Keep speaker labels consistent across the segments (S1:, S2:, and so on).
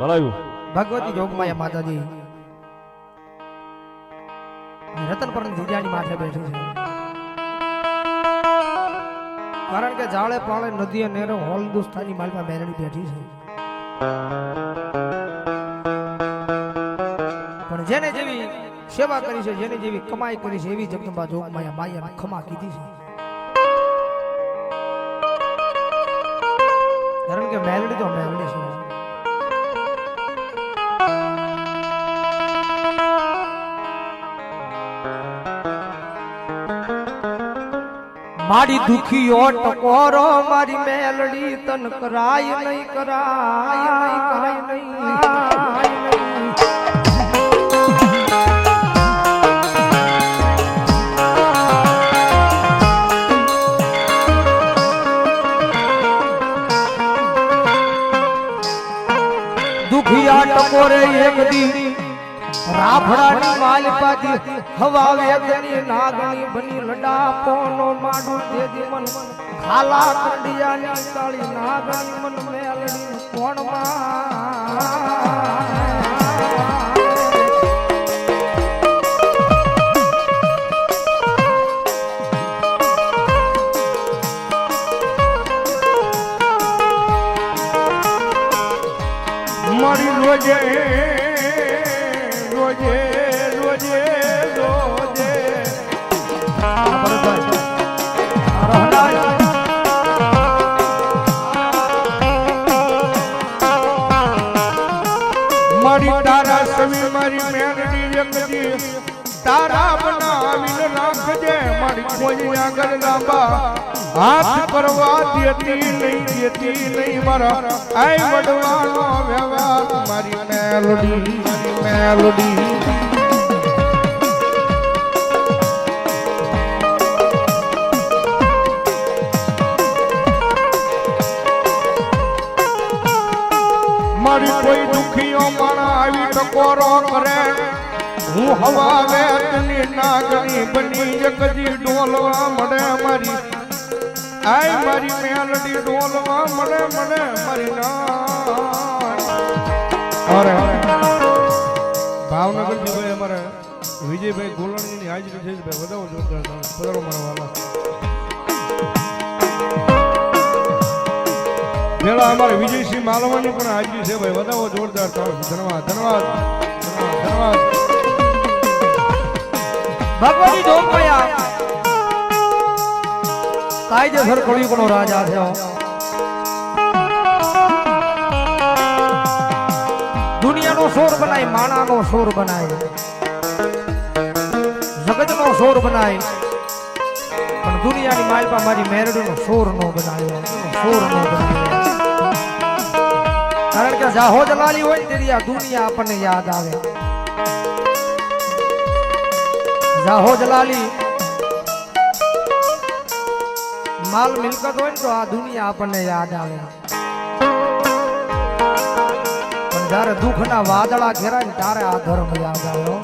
S1: ભલાયું
S2: ભગવતી જોગમાયા માતાજી. રતન પર જીજાની માથે બેઠું છે. કારણ કે જાળે પાળે નદીએ, નેરો, હોલ, દુસ્તાની માલમાં મેરડી બેઠી છે. પણ જેને જેવી સેવા કરી છે, જેને જેવી કમાઈ કરી છે, એવી જગદંબા જોગમાયા માયા ખમા કીધી છે. કારણ કે મેલડી તો મેલડી છે. મારી દુખીઓ ટકોરો મારી મેલડી તન કરાય નહીં કરાય નહીં કરાય નહીં. દુખિયા ટકોરે એક દી રાફડાની માલપાથી હવા વેદની નાગણી બની લડા પોનો માડું દેદી મન. ખાલા કંડિયાની તાળી નાગણી મન મેલડી કોણમાં
S3: રોજે રોજે રોજે કોઈ આગળ લાંબા, હાથ કરવા દેતી નહીં દેતી નહીં મારા. આઈ વડવાનો વ્યવહાર, મારી મેલોડી, મારી મારી કોઈ દુખીઓ માણા આવી ટકોરો કરે. હું હવા વેતની નાગણી બની જગજી ડોલવા મળે મારી. આય મારી મેલડી ડોલવા મળે મને મારી અરે ભાવનગરથી ભાઈ અમારે વિજયભાઈ ગોલણીની ની હાજરી છે ભાઈ. વધાવો જોરદાર પધારો મારા વાલા. પેલા અમારે વિજયસિંહ માલવાની પણ હાજરી છે ભાઈ. વધાવો જોરદાર ધન્યવાદ ધન્યવાદ ધન્યવાદ. ધન્યવાદ
S2: ભગવતી જોગમાયા કાયદેસર કળિયુગનો રાજા થયો. દુનિયાનો સોર બનાય, માણાનો સોર બનાય. જગતનો સોર બનાય. પણ દુનિયાની માલપા મારી મેરડીનો સોર નો બનાવ્યો સોર નો બનાવ્યો કારણ કે જાહો જલાલી હોય ને તેથી આ દુનિયા આપણને યાદ આવે. જાહો જલાલી. માલ મિલકત હોય ને તો આ દુનિયા આપણને યાદ આવે. પણ જ્યારે દુઃખના વાદળા ઘેરાય ને ત્યારે આ ધર્મ યાદ આવ્યો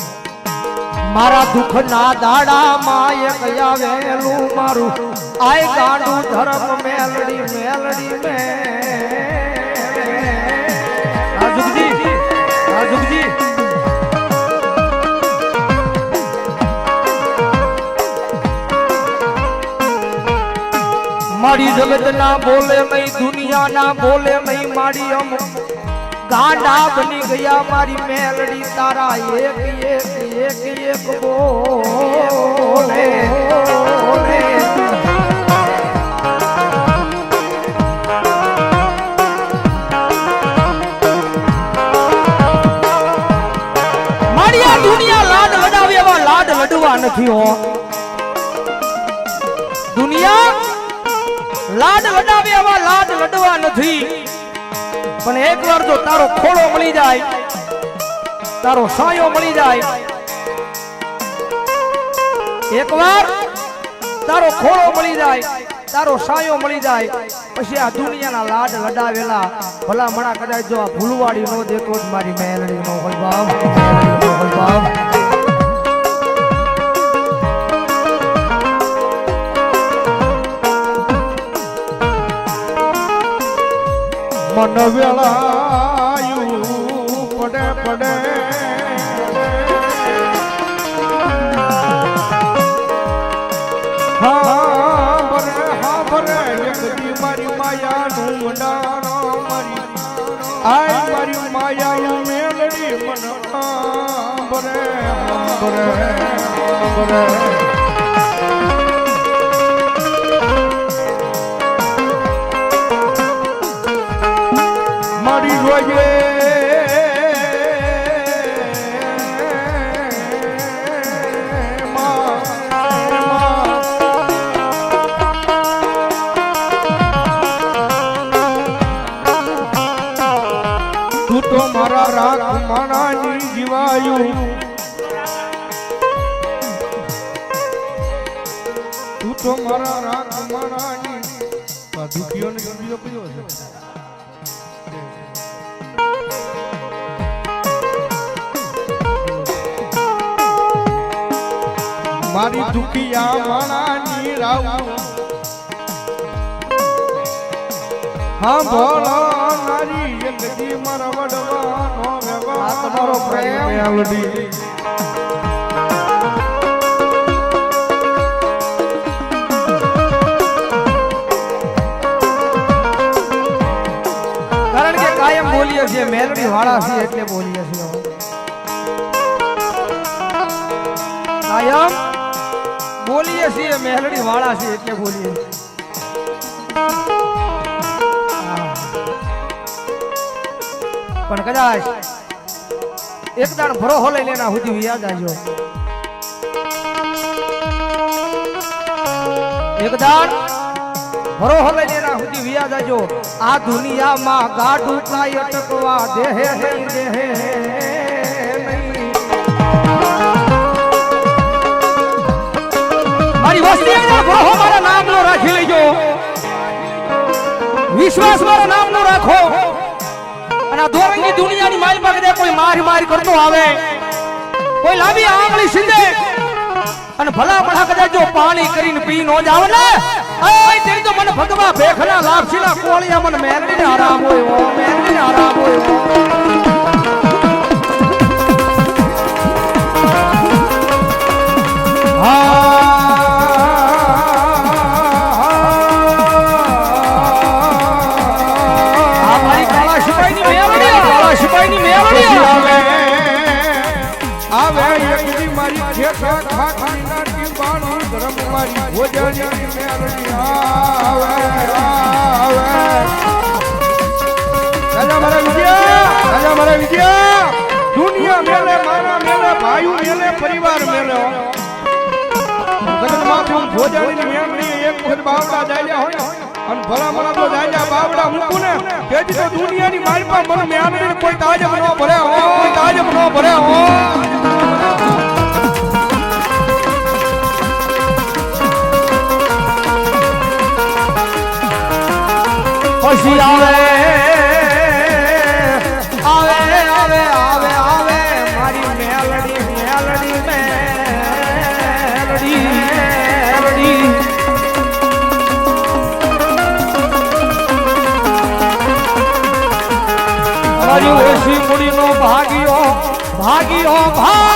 S2: મારા દુઃખના દાડામાં એક આવેલું મારું. આય ગાંડું ધર્મ મેલડી મેલડી મે. જગત ના બોલે નહીં દુનિયા ના બોલે નહીં મારી અમ ગાંડા બની ગયા મારી મેલડી, તારા એક એક એક એક બોલે. નથી હો. દુનિયા લાડ લડાવે એવા લાડ લડવા નથી. પણ એકવાર જો તારો ખોળો મળી જાય, તારો સાયો મળી જાય, એકવાર તારો ખોળો મળી જાય, તારો સાયો મળી જાય, પછી આ દુનિયાના લાડ લડાવેલા ભલા મણા કદાચ જો આ ભૂલવાડી નો દેખો મારી મેલડી નો હોય બાપ હોય બાપ.
S3: મન વેળાયું, પડે પડે. હા, ભરે હા, ભરે લગતી મારી માયાનું મંડાણો મારી. આય મારી માયાનું મેલડી મન તું તો મારા રાગ મારાની. આ દુખીઓને બીજો કયો છે? મારી દુખિયા માણાની રાવ. હા ભોળો નારી દી મારા વડવાનો વ્યવહાર
S2: તમારો પ્રેમ. બોલીએ મેલડી વાળા છે એટલે બોલીએ છીએ કાયમ બોલીએ છીએ મેલડી વાળા છે એટલે બોલીએ પણ કદાચ એક દાણ ભરોહો લઈને એના સુધી યાદ આવજો. એક દાણ ભરોહો લઈને એના સુધી વ્યા આવજો આ દુનિયામાં ગાઢું કાંઈ અટકવા દેહે નહીં દેહે. મારી વસ્તી અંદર ભરોહો મારા નામનો રાખી લેજો. વિશ્વાસ મારા નામનો રાખો. અને આ દોરંગી દુનિયાની માલ કદાચ કોઈ માર માર કરતો આવે. કોઈ લાંબી આંગળી સીધે. અને ભલા ભલા કદાચ જો પાણી કરીને પી નો જાવ ને. આય તેરી તો મને ભગવા ભેખના લાપસીના કોળિયા મને આરામ હોય ઓ મેલડીને આરામ હોય ઓ. આ મારી કાળા સિપાહીની મેલડી આ કાળા સિપાહીની મેલડી
S3: પછી આવે. આવે મારી બાણું ધર્મ મારી ભોજનની મેલડી આવે આવે. રાજા મારા વિજયા, રાજા મારા વિજયા. દુનિયા મેલે, મારા મેલે, ભાઈઓ મેલે, પરિવાર મેલે. જગતમાં હું ભોજનની મેલડી એક વખત બાવડા જાય હોય. અને ભલા ભલા તો જાય બાવડા મૂકું ને તેથી તો દુનિયાની મારી પણ મને મેલડી કોઈ તાજબ ન ભરે હો કોઈ તાજબ ન ભરે હો
S2: પછી આવે. આવે આવે આવે આવે મારી મેલડી મેલડી મેલડી મેલડી. મારી ઓછી મૂડીનો ભાગ્યો ભાગ્યો ભાગ.